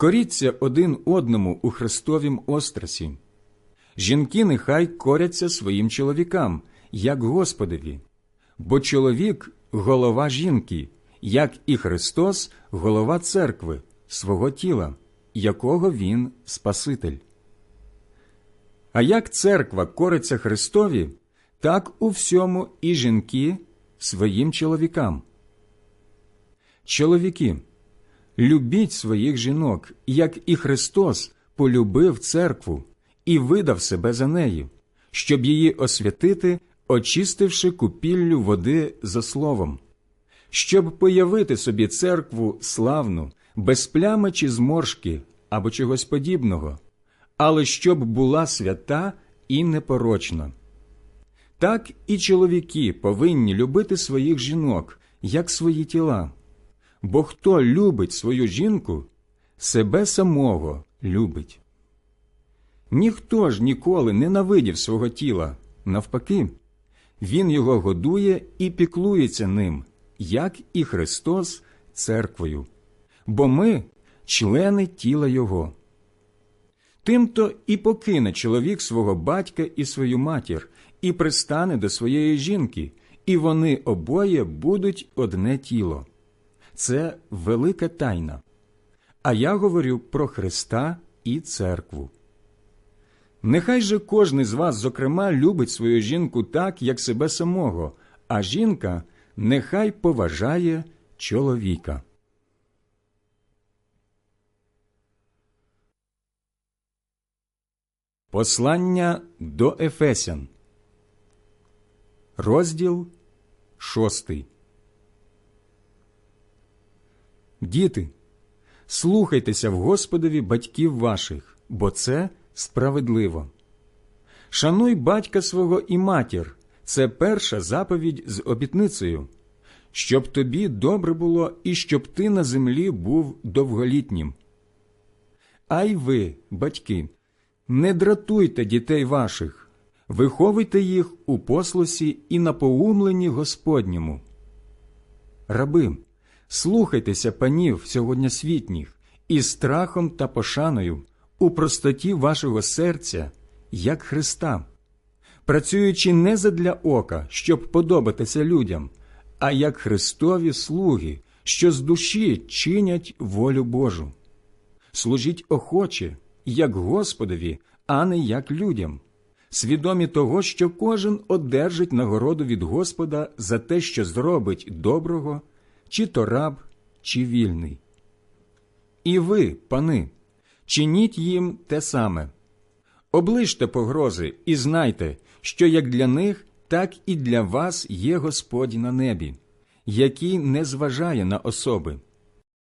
Коріться один одному у Христовім острасі. Жінки нехай коряться своїм чоловікам, як Господові, бо чоловік голова жінки, як і Христос голова церкви, свого тіла, якого Він Спаситель. А як церква кориться Христові, так у всьому і жінки своїм чоловікам. Чоловіки, любіть своїх жінок, як і Христос полюбив церкву і видав себе за нею, щоб її освятити, очистивши купіллю води за словом, щоб появити собі церкву славну, без плями чи зморшки або чогось подібного, але щоб була свята і непорочна. Так і чоловіки повинні любити своїх жінок, як свої тіла. Бо хто любить свою жінку, себе самого любить. Ніхто ж ніколи ненавидів свого тіла, навпаки, він його годує і піклується ним, як і Христос церквою, бо ми члени тіла Його. Тимто і покине чоловік свого батька і свою матір, і пристане до своєї жінки, і вони обоє будуть одне тіло. Це велика тайна. А я говорю про Христа і церкву. Нехай же кожний з вас, зокрема, любить свою жінку так, як себе самого, а жінка нехай поважає чоловіка. Послання до Ефесян, розділ шостий. Діти, слухайтеся в Господові батьків ваших, бо це справедливо. Шануй батька свого і матір це перша заповідь з обітницею, щоб тобі добре було і щоб ти на землі був довголітнім. А й ви, батьки, не дратуйте дітей ваших, виховуйте їх у послусі і напоумленні Господньому. Раби, слухайтеся панів сьогоднішніх із страхом та пошаною у простоті вашого серця, як Христа, працюючи не задля ока, щоб подобатися людям, а як Христові слуги, що з душі чинять волю Божу. Служіть охоче, як Господові, а не як людям, свідомі того, що кожен одержить нагороду від Господа за те, що зробить доброго, чи то раб, чи вільний. І ви, пани, чиніть їм те саме. Оближте погрози і знайте, що як для них, так і для вас є Господь на небі, який не зважає на особи.